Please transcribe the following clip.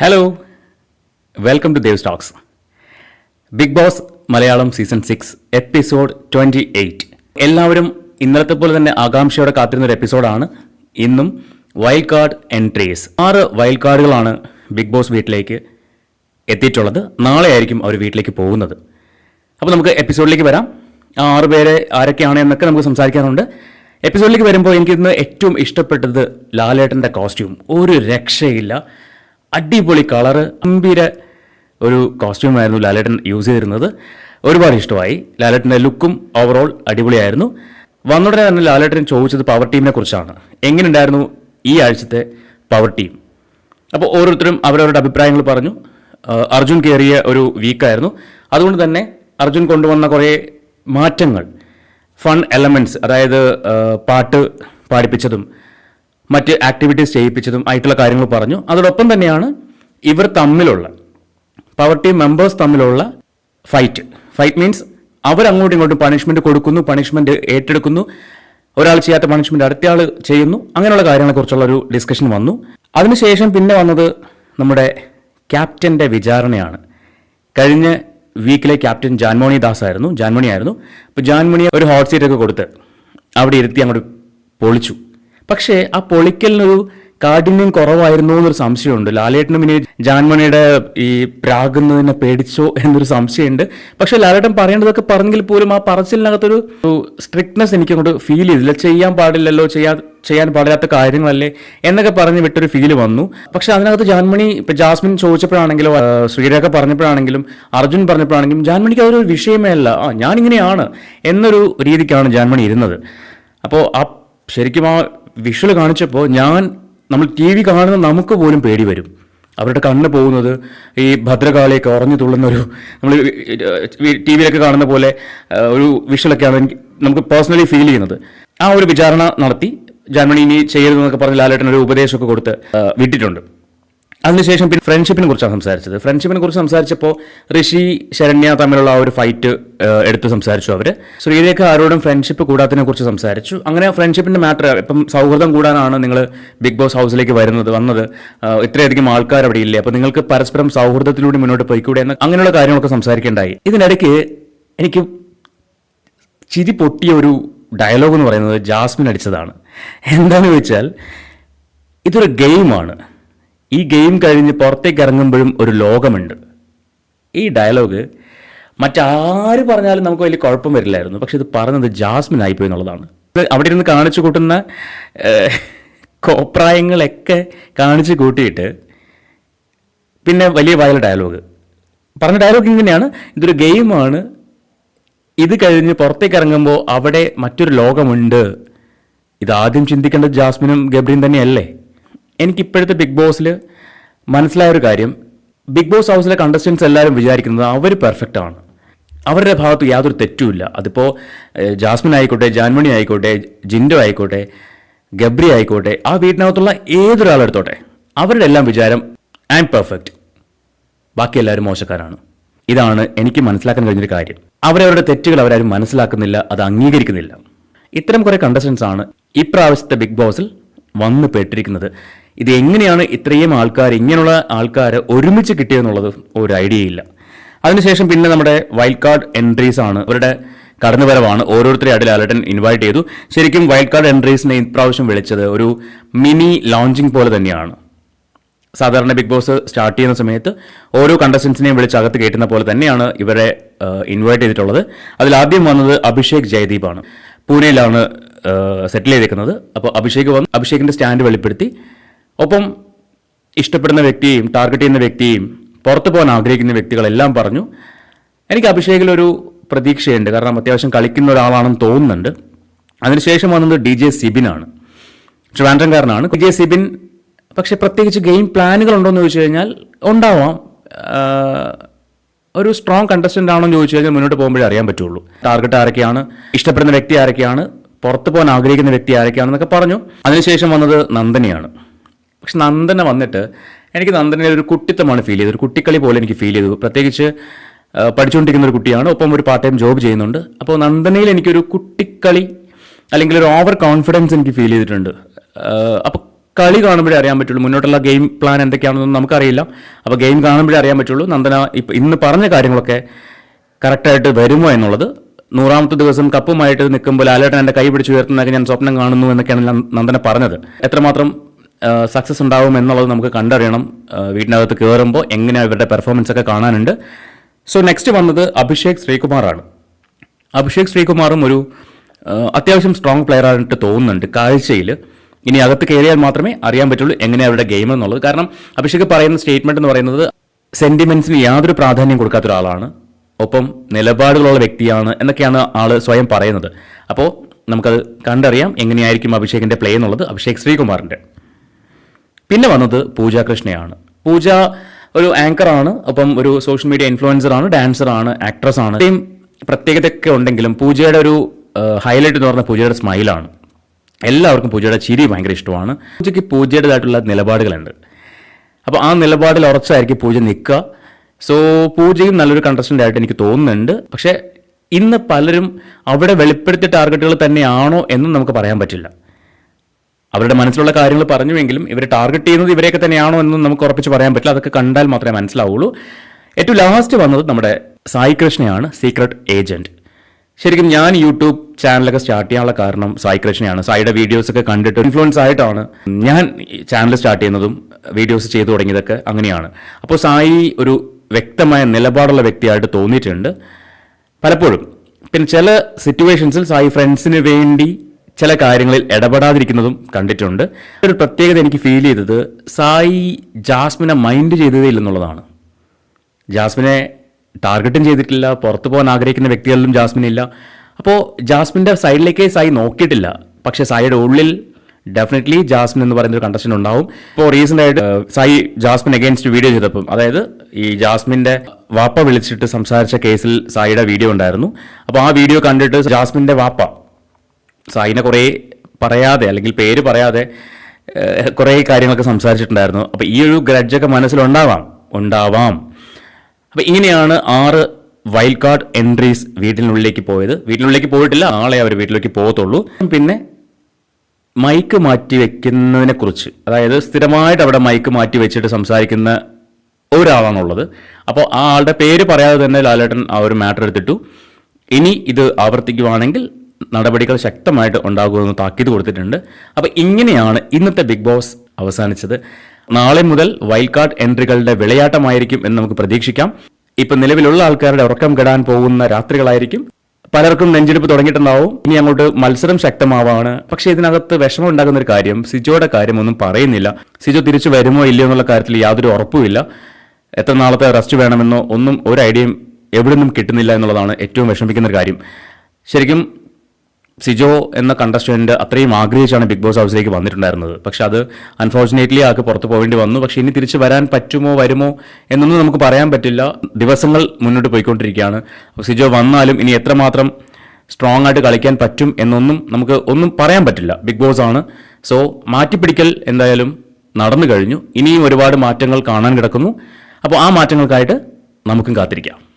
Hello welcome to Dev's talks Bigg Boss Malayalam season six episode twenty eight എല്ലാവരും ഇന്നലത്തെ പോലെ തന്നെ ആകാംക്ഷയോടെ കാത്തിരുന്ന ഒരു എപ്പിസോഡാണ് ഇന്നും വൈൽഡ് കാർഡ് എൻട്രീസ് ആറ് വൈൽഡ് കാർഡുകളാണ് ബിഗ് ബോസ് വീട്ടിലേക്ക് എത്തിയിട്ടുള്ളത്. നാളെ ആയിരിക്കും അവർ വീട്ടിലേക്ക് പോകുന്നത്. അപ്പോൾ നമുക്ക് എപ്പിസോഡിലേക്ക് വരാം. ആ ആറ് പേരെ ആരൊക്കെയാണ് എന്നൊക്കെ നമുക്ക് സംസാരിക്കാറുണ്ട് എപ്പിസോഡിലേക്ക് വരുമ്പോൾ എനിക്കിന്ന് ഏറ്റവും ഇഷ്ടപ്പെട്ടത് ലാലേട്ടന്റെ കോസ്റ്റ്യൂം ഒരു രക്ഷയില്ല. അടിപൊളി കളറ് ഗംഭീര ഒരു കോസ്റ്റ്യൂമായിരുന്നു ലാലേട്ടൻ യൂസ് ചെയ്തിരുന്നത്. ഒരുപാട് ഇഷ്ടമായി. ലാലേട്ടന്റെ ലുക്കും ഓവറോൾ അടിപൊളിയായിരുന്നു. വന്നുടനെ തന്നെ ലാലേട്ടൻ ചോദിച്ചത് പവർ ടീമിനെ കുറിച്ചാണ്. എങ്ങനെയുണ്ടായിരുന്നു ഈ ആഴ്ചത്തെ പവർ ടീം അപ്പോൾ ഓരോരുത്തരും അവരവരുടെ അഭിപ്രായങ്ങൾ പറഞ്ഞു. അർജുൻ കയറിയ ഒരു വീക്കായിരുന്നു അതുകൊണ്ട് തന്നെ അർജുൻ കൊണ്ടുവന്ന കുറേ മാറ്റങ്ങൾ ഫൺ എലമെന്റ്സ് അതായത് പാട്ട് പാടിപ്പിച്ചതും മറ്റ് ആക്ടിവിറ്റീസ് ചെയ്യിപ്പിച്ചതും ആയിട്ടുള്ള കാര്യങ്ങൾ പറഞ്ഞു. അതോടൊപ്പം തന്നെയാണ് ഇവർ തമ്മിലുള്ള പവർ ടീം മെമ്പേഴ്സ് തമ്മിലുള്ള ഫൈറ്റ് ഫൈറ്റ് മീൻസ് അവർ അങ്ങോട്ടും ഇങ്ങോട്ടും പണിഷ്മെന്റ് കൊടുക്കുന്നു പണിഷ്മെന്റ് ഏറ്റെടുക്കുന്നു. ഒരാൾ ചെയ്യാത്ത പണിഷ്മെന്റ് അടുത്തയാൾ ചെയ്യുന്നു. അങ്ങനെയുള്ള കാര്യങ്ങളെക്കുറിച്ചുള്ള ഒരു ഡിസ്കഷൻ വന്നു. അതിനുശേഷം പിന്നെ വന്നത് നമ്മുടെ ക്യാപ്റ്റന്റെ വിചാരണയാണ്. കഴിഞ്ഞ വീക്കിലെ ക്യാപ്റ്റൻ ജാൻമോണി ദാസ് ആയിരുന്നു ജാൻമണി ആയിരുന്നു. അപ്പോൾ ജാൻമണിയെ ഒരു ഹോട്ട് സീറ്റൊക്കെ കൊടുത്ത് അവിടെ ഇരുത്തി അങ്ങോട്ട് പൊളിച്ചു. പക്ഷേ ആ പൊളിക്കലിനൊരു കാഠിന്യം കുറവായിരുന്നു എന്നൊരു സംശയമുണ്ട്. ലാലേട്ടനും ഇനി ജാൻമണിയുടെ ഈ പ്രാകുന്നതിനെ പേടിച്ചോ എന്നൊരു സംശയമുണ്ട്. പക്ഷെ ലാലേട്ടൻ പറയേണ്ടതൊക്കെ പറഞ്ഞെങ്കിൽ പോലും ആ പറച്ചിലിനകത്തൊരു സ്ട്രിക്ട്നെസ് എനിക്ക് അങ്ങോട്ട് ഫീൽ ചെയ്തില്ല. ചെയ്യാൻ പാടില്ലല്ലോ ചെയ്യാ ചെയ്യാൻ പാടില്ലാത്ത കാര്യങ്ങളല്ലേ എന്നൊക്കെ പറഞ്ഞ് വിട്ടൊരു ഫീൽ വന്നു. പക്ഷെ അതിനകത്ത് ജാൻമണി ഇപ്പൊ ജാസ്മിൻ ചോദിച്ചപ്പോഴാണെങ്കിലും ശ്രീരേഖ പറഞ്ഞപ്പോഴാണെങ്കിലും അർജുൻ പറഞ്ഞപ്പോഴാണെങ്കിലും ജാൻമണിക്ക് അതൊരു വിഷയമേ അല്ല. ആ ഞാനിങ്ങനെയാണ് എന്നൊരു രീതിക്കാണ് ജാൻമണി ഇരുന്നത്. അപ്പോൾ ആ ശരിക്കും ആ വിഷ്വൽ കാണിച്ചപ്പോൾ ഞാൻ നമ്മൾ ടി വി കാണുന്ന നമുക്ക് പോലും പേടി വരും. അവരുടെ കണ്ണ് പോകുന്നത് ഈ ഭദ്രകാളിയൊക്കെ ഉറഞ്ഞു തുള്ളുന്ന ഒരു നമ്മൾ ടി വിയിലൊക്കെ കാണുന്ന പോലെ ഒരു വിഷ്വലൊക്കെയാണ് എനിക്ക് നമുക്ക് പേഴ്സണലി ഫീൽ ചെയ്യുന്നത്. ആ ഒരു വിചാരണ നടത്തി. ജർമ്മനി ഇനി ചെയ്യരുതെന്നൊക്കെ പറഞ്ഞ് ലാലേട്ടൻ ഒരു ഉപദേശമൊക്കെ കൊടുത്ത് വിട്ടിട്ടുണ്ട്. അതിനുശേഷം പിന്നെ ഫ്രണ്ട്ഷിപ്പിനെ കുറിച്ചാണ് സംസാരിച്ചത്. ഫ്രണ്ട്ഷിപ്പിനെ കുറിച്ച് സംസാരിച്ചപ്പോൾ ഋഷി ശരണ്യ തമ്മിലുള്ള ആ ഒരു ഫൈറ്റ് എടുത്ത് സംസാരിച്ചു അവർ ശ്രീരേഖ ആരോടും ഫ്രണ്ട്ഷിപ്പ് കൂടാത്തതിനെ കുറിച്ച് സംസാരിച്ചു. അങ്ങനെ ഫ്രണ്ട്ഷിപ്പിന്റെ മാറ്റർ ഇപ്പം സൗഹൃദം കൂടാനാണ് നിങ്ങൾ ബിഗ് ബോസ് ഹൗസിലേക്ക് വരുന്നത് വന്നത്. ഇത്രയധികം ആൾക്കാർ അവിടെ ഇല്ലേ? അപ്പോൾ നിങ്ങൾക്ക് പരസ്പരം സൗഹൃദത്തിലൂടെ മുന്നോട്ട് പോയിക്കൂടെ എന്ന് അങ്ങനെയുള്ള കാര്യങ്ങളൊക്കെ സംസാരിക്കേണ്ടായി. ഇതിനിടയ്ക്ക് എനിക്ക് ചിരി പൊട്ടിയ ഒരു ഡയലോഗ് എന്ന് പറയുന്നത് ജാസ്മിൻ അടിച്ചതാണ്. എന്താണെന്ന് വെച്ചാൽ ഇതൊരു ഗെയിമാണ് ഈ ഗെയിം കഴിഞ്ഞ് പുറത്തേക്ക് ഇറങ്ങുമ്പോഴും ഒരു ലോകമുണ്ട്. ഈ ഡയലോഗ് മറ്റാര് പറഞ്ഞാലും നമുക്ക് വലിയ കുഴപ്പം വരില്ലായിരുന്നു. പക്ഷെ ഇത് പറഞ്ഞത് ജാസ്മിൻ ആയിപ്പോയി എന്നുള്ളതാണ്. അവിടെ ഇരുന്ന് കാണിച്ചു കൂട്ടുന്ന കോപ്രായങ്ങളൊക്കെ കാണിച്ചു കൂട്ടിയിട്ട് പിന്നെ വലിയ വയൽ ഡയലോഗ് പറഞ്ഞ ഡയലോഗ് ഇങ്ങനെയാണ്. ഇതൊരു ഗെയിമാണ്. ഇത് കഴിഞ്ഞ് പുറത്തേക്ക് ഇറങ്ങുമ്പോൾ അവിടെ മറ്റൊരു ലോകമുണ്ട്. ഇതാദ്യം ചിന്തിക്കേണ്ടത് ജാസ്മിനും ഗബ്രിയും തന്നെയല്ലേ? എനിക്ക് ഇപ്പോഴത്തെ ബിഗ് ബോസിൽ മനസ്സിലായ ഒരു കാര്യം. ബിഗ് ബോസ് ഹൗസിലെ കണ്ടസ്റ്റൻസ് എല്ലാവരും വിചാരിക്കുന്നത് അവർ പെർഫെക്റ്റ് ആണ്. അവരുടെ ഭാഗത്ത് യാതൊരു തെറ്റുമില്ല അതിപ്പോൾ ജാസ്മിൻ ആയിക്കോട്ടെ ജാൻമണി ആയിക്കോട്ടെ ജിൻഡോ ആയിക്കോട്ടെ ഗബ്രി ആയിക്കോട്ടെ ആ വീട്ടിനകത്തുള്ള ഏതൊരാളെടുത്തോട്ടെ അവരുടെ എല്ലാം വിചാരം ആൻഡ് പെർഫെക്റ്റ് ബാക്കി എല്ലാവരും മോശക്കാരാണ്. ഇതാണ് എനിക്ക് മനസ്സിലാക്കാൻ കഴിഞ്ഞൊരു കാര്യം. അവരവരുടെ തെറ്റുകൾ അവരാരും മനസ്സിലാക്കുന്നില്ല അത് അംഗീകരിക്കുന്നില്ല. ഇത്തരം കുറേ കണ്ടസ്റ്റൻസ് ആണ് ഇപ്രാവശ്യത്തെ ബിഗ് ബോസിൽ വന്നു പെട്ടിരിക്കുന്നത്. ഇത് എങ്ങനെയാണ് ഇത്രയും ആൾക്കാർ ഇങ്ങനെയുള്ള ആൾക്കാർ ഒരുമിച്ച് കിട്ടിയെന്നുള്ളത് ഒരു ഐഡിയ ഇല്ല. അതിനുശേഷം പിന്നെ നമ്മുടെ വൈൽഡ് കാർഡ് എൻട്രീസ് ആണ്. അവരുടെ കടന്നുവരവാണ്. ഓരോരുത്തരെ അടിൽ അലട്ടൻ ഇൻവൈറ്റ് ചെയ്തു. ശരിക്കും വൈൽഡ് കാർഡ് എൻട്രീസിനെ ഇപ്രാവശ്യം വിളിച്ചത് ഒരു മിനി ലോഞ്ചിങ് പോലെ തന്നെയാണ്. സാധാരണ ബിഗ് ബോസ് സ്റ്റാർട്ട് ചെയ്യുന്ന സമയത്ത് ഓരോ കണ്ടസ്റ്റൻസിനെയും വിളിച്ച് അകത്ത് കയറ്റുന്ന പോലെ തന്നെയാണ് ഇവരെ ഇൻവൈറ്റ് ചെയ്തിട്ടുള്ളത്. അതിൽ ആദ്യം വന്നത് അഭിഷേക് ജയദീപാണ് പൂനെയിലാണ് സെറ്റിൽ ചെയ്തേക്കുന്നത് അപ്പോൾ അഭിഷേക് വന്ന് അഭിഷേകിന്റെ സ്റ്റാൻഡ് വെളിപ്പെടുത്തി. ഒപ്പം ഇഷ്ടപ്പെടുന്ന വ്യക്തിയെയും ടാർഗറ്റ് ചെയ്യുന്ന വ്യക്തിയെയും പുറത്തു പോകാൻ ആഗ്രഹിക്കുന്ന വ്യക്തികളെല്ലാം പറഞ്ഞു. എനിക്ക് അഭിഷേകിലൊരു പ്രതീക്ഷയുണ്ട്. കാരണം അത്യാവശ്യം കളിക്കുന്ന ഒരാളാണെന്ന് തോന്നുന്നുണ്ട്. അതിനുശേഷം വന്നത് ഡി ജെ സിബിനാണ്. ട്രിവാൻഡ്രംകാരനാണ്. ഡി ജെ സിബിൻ പക്ഷെ പ്രത്യേകിച്ച് ഗെയിം പ്ലാനുകൾ ഉണ്ടോ എന്ന് ചോദിച്ചു കഴിഞ്ഞാൽ ഉണ്ടാവാം. ഒരു സ്ട്രോങ് കണ്ടസ്റ്റന്റ് ആണോ എന്ന് ചോദിച്ചു കഴിഞ്ഞാൽ മുന്നോട്ട് പോകുമ്പോഴേ അറിയാൻ പറ്റുള്ളൂ. ടാർഗറ്റ് ആരൊക്കെയാണ്? ഇഷ്ടപ്പെടുന്ന വ്യക്തി ആരൊക്കെയാണ്? പുറത്ത് പോകാൻ ആഗ്രഹിക്കുന്ന വ്യക്തി ആരൊക്കെയാണെന്നൊക്കെ പറഞ്ഞു. അതിനുശേഷം വന്നത് നന്ദനയാണ്. പക്ഷെ നന്ദന വന്നിട്ട് എനിക്ക് നന്ദനെ ഒരു കുട്ടിത്തമാണ് ഫീൽ ചെയ്തത്. ഒരു കുട്ടിക്കളി പോലെ എനിക്ക് ഫീൽ ചെയ്തു. പ്രത്യേകിച്ച് പഠിച്ചുകൊണ്ടിരിക്കുന്ന ഒരു കുട്ടിയാണ്. ഒപ്പം ഒരു പാർട്ട് ടൈം ജോബ് ചെയ്യുന്നുണ്ട്. അപ്പോൾ നന്ദനയിൽ എനിക്കൊരു കുട്ടിക്കളി അല്ലെങ്കിൽ ഒരു ഓവർ കോൺഫിഡൻസ് എനിക്ക് ഫീൽ ചെയ്തിട്ടുണ്ട്. അപ്പോൾ കളി കാണുമ്പോഴേ അറിയാൻ പറ്റുള്ളൂ. മുന്നോട്ടുള്ള ഗെയിം പ്ലാൻ എന്തൊക്കെയാണെന്നൊന്നും നമുക്കറിയില്ല. അപ്പോൾ ഗെയിം കാണുമ്പോഴേ അറിയാൻ പറ്റുള്ളൂ. നന്ദന ഇപ്പം ഇന്ന് പറഞ്ഞ കാര്യങ്ങളൊക്കെ കറക്റ്റായിട്ട് വരുമോ എന്നുള്ളത്. നൂറാമത്തെ ദിവസം കപ്പുമായിട്ട് നിൽക്കുമ്പോൾ ലാലേട്ടൻ എന്റെ കൈ പിടിച്ച് ഉയർത്തുന്നതൊക്കെ ഞാൻ സ്വപ്നം കാണുന്നു എന്നൊക്കെയാണ് നന്ദ- നന്ദന പറഞ്ഞത്. എത്രമാത്രം സക്സസ് ഉണ്ടാവും എന്നുള്ളത് നമുക്ക് കണ്ടറിയണം. വീടിനകത്ത് കയറുമ്പോൾ എങ്ങനെയാണ് ഇവരുടെ പെർഫോമൻസ് ഒക്കെ കാണാനുണ്ട്. സോ നെക്സ്റ്റ് വന്നത് അഭിഷേക് ശ്രീകുമാറാണ്. അഭിഷേക് ശ്രീകുമാറും ഒരു അത്യാവശ്യം സ്ട്രോങ് പ്ലെയർ ആയിട്ട് തോന്നുന്നുണ്ട് കാഴ്ചയിൽ ഇനി അകത്ത് കയറിയാൽ മാത്രമേ അറിയാൻ പറ്റുള്ളൂ എങ്ങനെയാണ് അവരുടെ ഗെയിം എന്നുള്ളത്. കാരണം അഭിഷേക് പറയുന്ന സ്റ്റേറ്റ്മെന്റ് എന്ന് പറയുന്നത് സെന്റിമെന്റ്സിന് യാതൊരു പ്രാധാന്യം കൊടുക്കാത്ത ഒരാളാണ്. ഒപ്പം നിലപാടുകളുള്ള വ്യക്തിയാണ് എന്നൊക്കെയാണ് ആൾ സ്വയം പറയുന്നത്. അപ്പോൾ നമുക്കത് കണ്ടറിയാം എങ്ങനെയായിരിക്കും അഭിഷേകിന്റെ പ്ലേ എന്നുള്ളത്. അഭിഷേക് ശ്രീകുമാറിന്റെ. പിന്നെ വന്നത് പൂജ കൃഷ്ണയാണ്. പൂജ ഒരു ആങ്കറാണ് അപ്പം ഒരു സോഷ്യൽ മീഡിയ ഇൻഫ്ലുവൻസർ ആണ് ഡാൻസർ ആണ് ആക്ട്രസ് ആണ്. ഇത്രയും പ്രത്യേകതയൊക്കെ ഉണ്ടെങ്കിലും പൂജയുടെ ഒരു ഹൈലൈറ്റ് എന്ന് പറഞ്ഞാൽ പൂജയുടെ സ്മൈലാണ് എല്ലാവർക്കും പൂജയുടെ ചിരി ഭയങ്കര ഇഷ്ടമാണ്. പൂജയ്ക്ക് പൂജയുടേതായിട്ടുള്ള നിലപാടുകളുണ്ട്. അപ്പോൾ ആ നിലപാടിൽ ഉറച്ചായിരിക്കും പൂജ നിൽക്കുക. സോ പൂജയും നല്ലൊരു കണ്ടസ്റ്റന്റ് ആയിട്ട് എനിക്ക് തോന്നുന്നുണ്ട്. പക്ഷേ ഇന്ന് പലരും അവിടെ വെളിപ്പെടുത്തിയ ടാർഗറ്റുകൾ തന്നെയാണോ എന്നും നമുക്ക് പറയാൻ പറ്റില്ല. അവരുടെ മനസ്സിലുള്ള കാര്യങ്ങൾ പറഞ്ഞുവെങ്കിലും ഇവർ ടാർഗറ്റ് ചെയ്യുന്നത് ഇവരെയൊക്കെ തന്നെയാണോ എന്ന് നമുക്ക് ഉറപ്പിച്ച് പറയാൻ പറ്റില്ല. അതൊക്കെ കണ്ടാൽ മാത്രമേ മനസ്സിലാവുള്ളൂ. ഏറ്റവും ലാസ്റ്റ് വന്നത് നമ്മുടെ സായി കൃഷ്ണയാണ് സീക്രട്ട് ഏജന്റ് ശരിക്കും ഞാൻ യൂട്യൂബ് ചാനലൊക്കെ സ്റ്റാർട്ട് ചെയ്യാനുള്ള കാരണം സായി കൃഷ്ണയാണ്. സായിയുടെ വീഡിയോസ് ഒക്കെ കണ്ടിട്ട് ഇൻഫ്ലുവൻസ് ആയിട്ടാണ് ഞാൻ ചാനൽ സ്റ്റാർട്ട് ചെയ്യുന്നതും വീഡിയോസ് ചെയ്തു തുടങ്ങിയതൊക്കെ അങ്ങനെയാണ്. അപ്പോൾ സായി ഒരു വ്യക്തമായ നിലപാടുള്ള വ്യക്തിയായിട്ട് തോന്നിയിട്ടുണ്ട്. പലപ്പോഴും. പിന്നെ ചില സിറ്റുവേഷൻസിൽ സായി ഫ്രണ്ട്സിന് വേണ്ടി ചില കാര്യങ്ങളിൽ ഇടപെടാതിരിക്കുന്നതും കണ്ടിട്ടുണ്ട്. ഒരു പ്രത്യേകത എനിക്ക് ഫീൽ ചെയ്തത് സായി ജാസ്മിനെ മൈൻഡ് ചെയ്തതേ ഇല്ലെന്നുള്ളതാണ്. ജാസ്മിനെ ടാർഗറ്റും ചെയ്തിട്ടില്ല പുറത്തു പോകാൻ ആഗ്രഹിക്കുന്ന വ്യക്തികളിലും ജാസ്മിൻ ഇല്ല. അപ്പോൾ ജാസ്മിന്റെ സൈഡിലേക്ക് സായി നോക്കിയിട്ടില്ല. പക്ഷേ സായിയുടെ ഉള്ളിൽ ഡെഫിനറ്റ്ലി ജാസ്മിൻ എന്ന് പറയുന്ന ഒരു കണ്ടസ്റ്റൻ ഉണ്ടാവും. ഇപ്പോൾ റീസെന്റ് ആയിട്ട് സായി ജാസ്മിൻ അഗേൻസ്റ്റ് വീഡിയോ ചെയ്തപ്പം അതായത് ഈ ജാസ്മിന്റെ വാപ്പ വിളിച്ചിട്ട് സംസാരിച്ച കേസിൽ സായിയുടെ വീഡിയോ ഉണ്ടായിരുന്നു. അപ്പോൾ ആ വീഡിയോ കണ്ടിട്ട് ജാസ്മിന്റെ വാപ്പ സായിനെ കുറേ പറയാതെ അല്ലെങ്കിൽ പേര് പറയാതെ കുറേ കാര്യങ്ങളൊക്കെ സംസാരിച്ചിട്ടുണ്ടായിരുന്നു. അപ്പോൾ ഈ ഒരു ഗ്രഡ്ജൊക്കെ മനസ്സിലുണ്ടാവാം. ഉണ്ടാവാം. അപ്പോൾ ഇങ്ങനെയാണ് ആറ് വൈൽഡ് കാർഡ് എൻട്രീസ് വീട്ടിനുള്ളിലേക്ക് പോയത്. വീട്ടിനുള്ളിലേക്ക് പോയിട്ടില്ല ആളെ അവർ വീട്ടിലേക്ക് പോകത്തുള്ളൂ. പിന്നെ മൈക്ക് മാറ്റി വെക്കുന്നതിനെ കുറിച്ച്. അതായത് സ്ഥിരമായിട്ട് അവിടെ മൈക്ക് മാറ്റി വെച്ചിട്ട് സംസാരിക്കുന്ന ഒരാളാണുള്ളത്. അപ്പോൾ ആ ആളുടെ പേര് പറയാതെ തന്നെ ലാലേട്ടൻ ആ ഒരു മാറ്റർ എടുത്തിട്ടു. ഇനി ഇത് ആവർത്തിക്കുവാണെങ്കിൽ നടപടികൾ ശക്തമായിട്ട് ഉണ്ടാകുമെന്ന് താക്കീത് കൊടുത്തിട്ടുണ്ട്. അപ്പോൾ ഇങ്ങനെയാണ് ഇന്നത്തെ ബിഗ് ബോസ് അവസാനിച്ചത്. നാളെ മുതൽ വൈൽഡ് കാർഡ് എൻട്രികളുടെ വിളയാട്ടമായിരിക്കും എന്ന് നമുക്ക് പ്രതീക്ഷിക്കാം. ഇപ്പം നിലവിലുള്ള ആൾക്കാരുടെ ഉറക്കം കെടാൻ പോകുന്ന രാത്രികളായിരിക്കും. പലർക്കും നെഞ്ചെടുപ്പ് തുടങ്ങിയിട്ടുണ്ടാവും. ഇനി അങ്ങോട്ട് മത്സരം ശക്തമാവാണ്. പക്ഷേ ഇതിനകത്ത് വിഷമം ഉണ്ടാകുന്ന ഒരു കാര്യം സിജോയുടെ കാര്യമൊന്നും പറയുന്നില്ല. സിജോ തിരിച്ചു വരുമോ ഇല്ലയോ എന്നുള്ള കാര്യത്തിൽ യാതൊരു ഉറപ്പുമില്ല എത്ര നാളത്തെ റെസ്റ്റ് വേണമെന്നോ ഒന്നും ഒരു ഐഡിയയും എവിടെ നിന്നും കിട്ടുന്നില്ല എന്നുള്ളതാണ് ഏറ്റവും വിഷമിക്കുന്ന ഒരു കാര്യം. ശരിക്കും സിജോ എന്ന കണ്ടസ്റ്റന്റ് അത്രയും ആഗ്രഹിച്ചാണ് ബിഗ് ബോസ് ഹൗസിലേക്ക് വന്നിട്ടുണ്ടായിരുന്നത്. പക്ഷെ അത് അൺഫോർച്ചുനേറ്റ്ലി ആൾക്ക് പുറത്ത് പോകേണ്ടി വന്നു. പക്ഷെ ഇനി തിരിച്ച് വരാൻ പറ്റുമോ വരുമോ എന്നൊന്നും നമുക്ക് പറയാൻ പറ്റില്ല. ദിവസങ്ങൾ മുന്നോട്ട് പോയിക്കൊണ്ടിരിക്കുകയാണ്. സിജോ വന്നാലും ഇനി എത്രമാത്രം സ്ട്രോങ് ആയിട്ട് കളിക്കാൻ പറ്റും എന്നൊന്നും നമുക്ക് ഒന്നും പറയാൻ പറ്റില്ല. ബിഗ് ബോസ് ആണ്. സോ മാറ്റിപ്പിടിക്കൽ എന്തായാലും നടന്നു കഴിഞ്ഞു. ഇനിയും ഒരുപാട് മാറ്റങ്ങൾ കാണാൻ കിടക്കുന്നു. അപ്പോൾ ആ മാറ്റങ്ങൾക്കായിട്ട് നമുക്കും കാത്തിരിക്കാം.